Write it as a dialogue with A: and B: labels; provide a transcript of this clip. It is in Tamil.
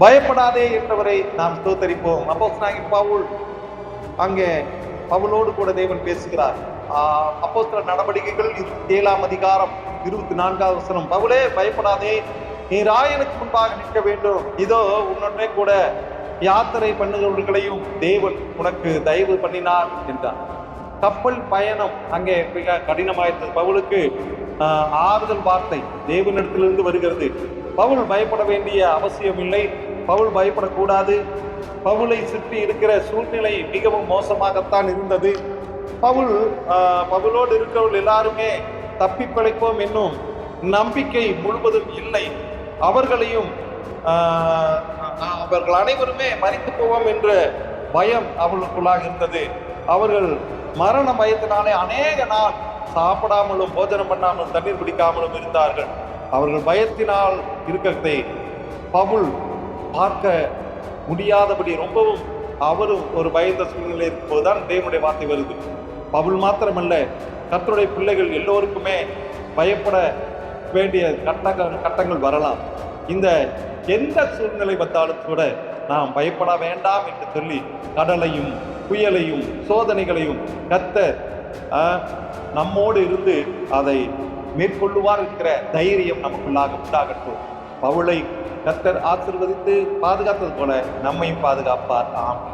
A: பயப்படாதே என்றவரை நாம் ஸ்தோத்தரிப்போம். அப்போ பவுல் அங்கே பவுலோடு கூட தேவன் பேசுகிறார். அப்போ சில நடவடிக்கைகள் இருபத்தி ஏழாம் அதிகாரம் இருபத்தி நான்காவது வசனம். பவுலே பயப்படாதே. நீ ராயனுக்கு முன்பாக நிற்க வேண்டும். இதோ உன்னுடனே கூட யாத்திரை பண்ணுகிறவர்களையும் தேவன் உனக்கு தயவு பண்ணினார் என்றார். கப்பல் பயணம் அங்கே மிக கடினமாயிருந்தது. பவுலுக்கு ஆறுதல் வார்த்தை தேவனிடத்திலிருந்து வருகிறது. பவுல் பயப்பட வேண்டிய அவசியம் இல்லை பவுல் பயப்படக்கூடாது. பவுலை சுற்றி இருக்கிற சூழ்நிலை மிகவும் மோசமாகத்தான் இருந்தது. பவுல் பவுலோடு இருக்கிறவள் எல்லாருமே தப்பி பிழைப்போம் என்னும் நம்பிக்கை முழுவதும் இல்லை. அவர்களையும் அவர்கள் அனைவருமே மறித்து போவோம் என்ற பயம் அவளுக்குள்ளாக இருந்தது. அவர்கள் மரண பயத்தினாலே அநேக நாள் சாப்பிடாமலும் போஜனம் பண்ணாமலும் தண்ணீர் குடிக்காமலும் இருந்தார்கள். அவர்கள் பயத்தினால் இருக்கிறதை பவுல் பார்க்க முடியாதபடி ரொம்பவும் அவரும் ஒரு பயந்த சூழ்நிலை இருக்கும்போதுதான் தேவனுடைய வார்த்தை வருது. பவுல் மாத்திரமல்ல கத்தருடைய பிள்ளைகள் எல்லோருக்குமே பயப்பட வேண்டிய கட்டங்கள் கட்டங்கள் வரலாம். இந்த எந்த சூழ்நிலை வந்தாலும் கூட நாம் பயப்பட வேண்டாம் என்று சொல்லி கடலையும் புயலையும் சோதனைகளையும் கத்த நம்மோடு இருந்து அதை மேற்கொள்ளுவார் என்கிற தைரியம் நமக்குள்ளாக உண்டாகட்டும். பவுளை கத்தர் ஆசிர்வதித்து பாதுகாத்தது போல நம்மையும் பாதுகாப்பார். ஆம்